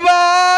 Bye-bye.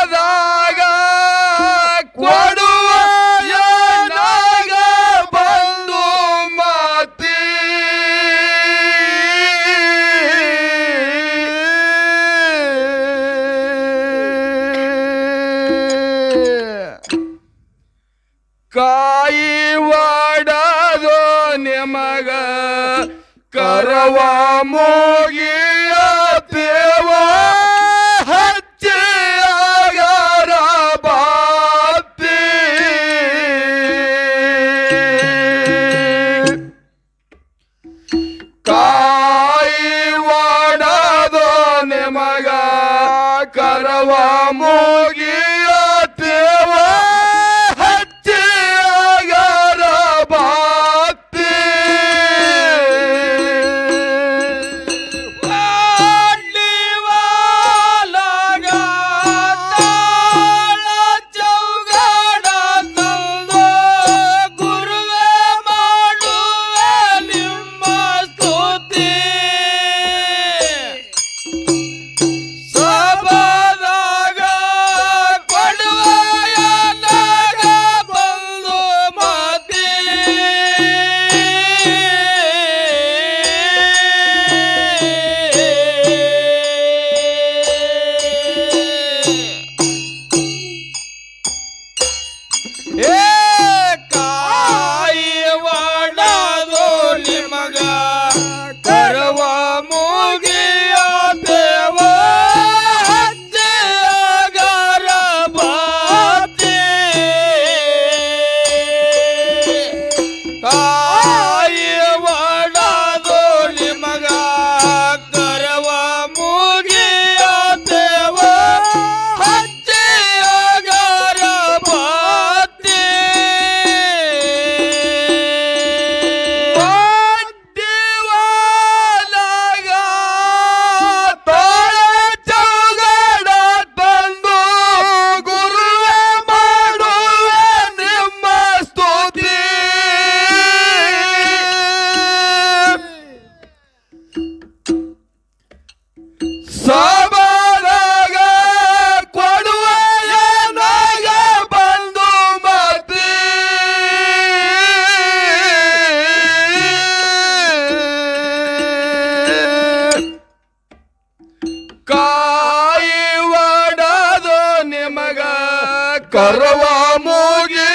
ಕರವ ಮೂಗಿಯ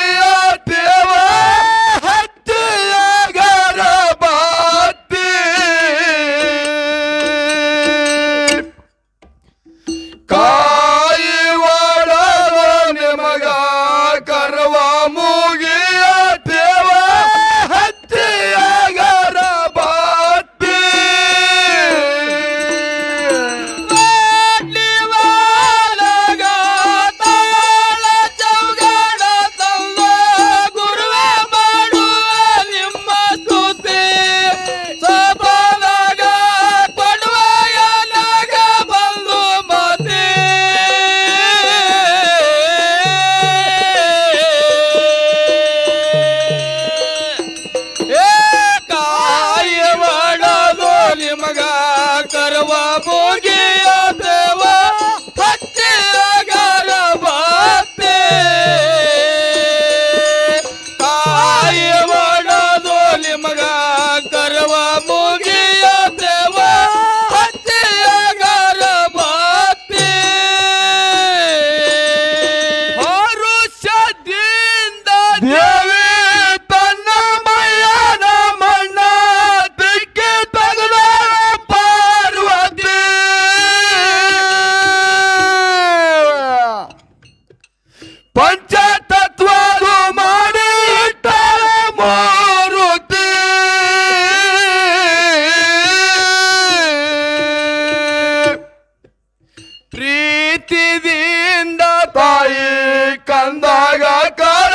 ಕಂದಾಗ ಕಾಲ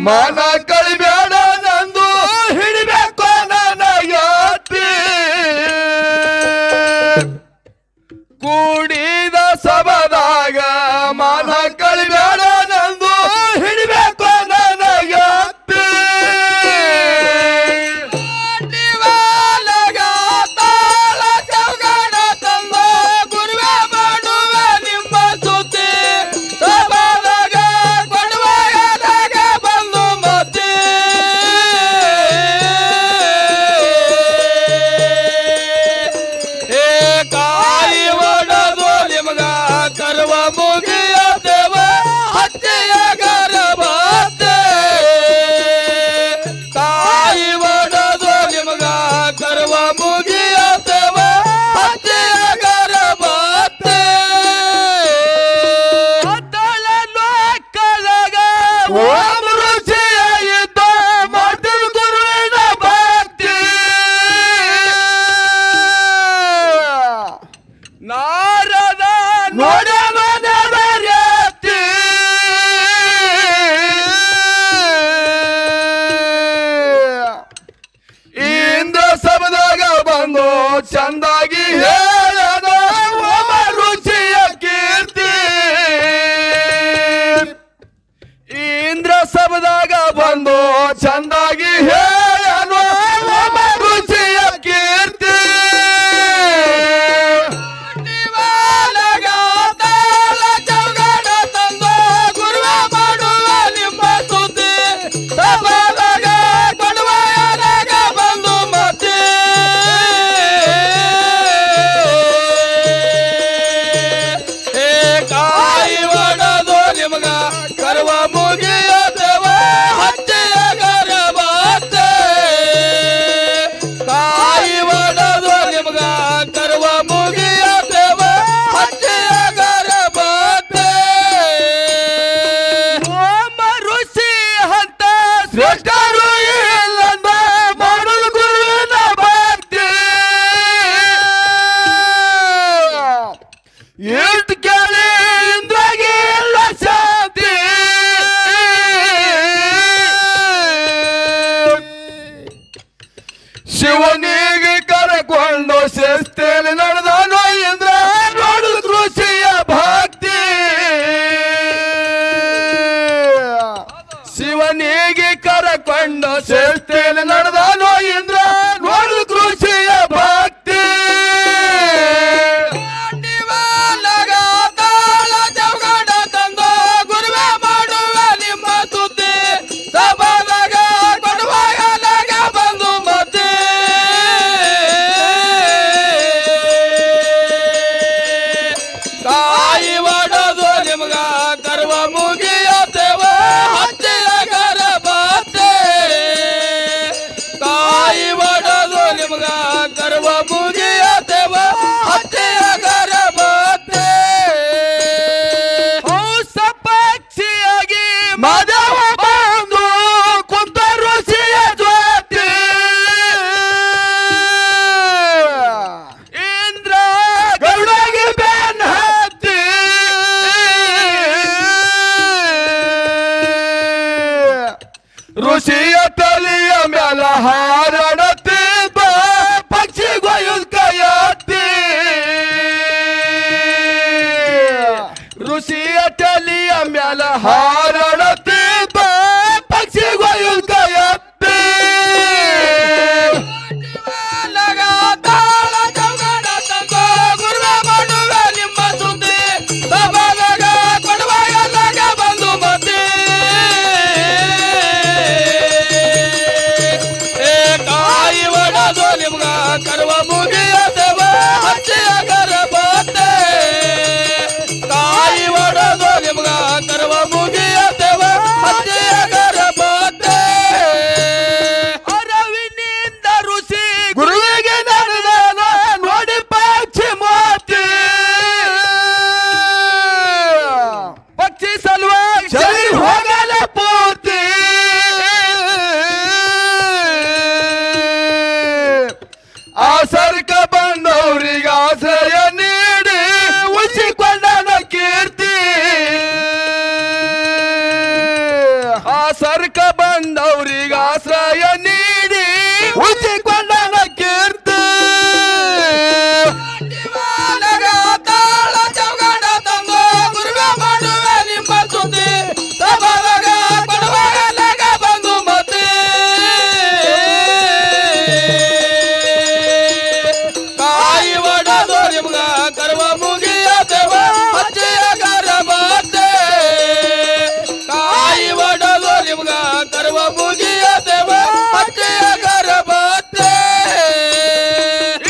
mala ಎಷ್ಟು ಕೇಳಿ ಇಂದ್ರಾಗಿ ಶಾಂತಿ. ಶಿವನಿಗೆ ಕರಕೊಂಡು ಶಿಸ್ತೇಲಿ ನಡೆದನು ಇಂದ್ರ ನೋಡಿದ್ರು ಕೃಷಿಯ ಭಕ್ತಿ. ಶಿವನಿಗೆ ಕರಕೊಂಡು ಶಿಸ್ತೇ খুশিয়তলিয়া মেলা হারা ದೇವ ಮುಗಿಯ ದೇವ ಅತ್ತೆಯ ಇಂದ್ರ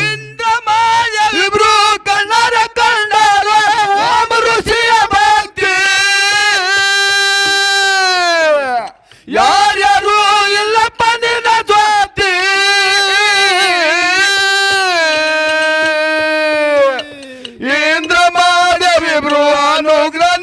ಇಂದ್ರಮಾಯ ಇಬ್ರು ಕಣ್ಣರ ಕಂಡರ ರಾಮ ಋಷಿಯ ಭಕ್ತಿ. ಯಾರ್ಯಾರು ಇಲ್ಲಪ್ಪ ನಿನ್ನ ಜ್ಯೋತಿ. ಇಂದ್ರಮಾಯ ಇಬ್ರು ಅನುಗ್ರಹ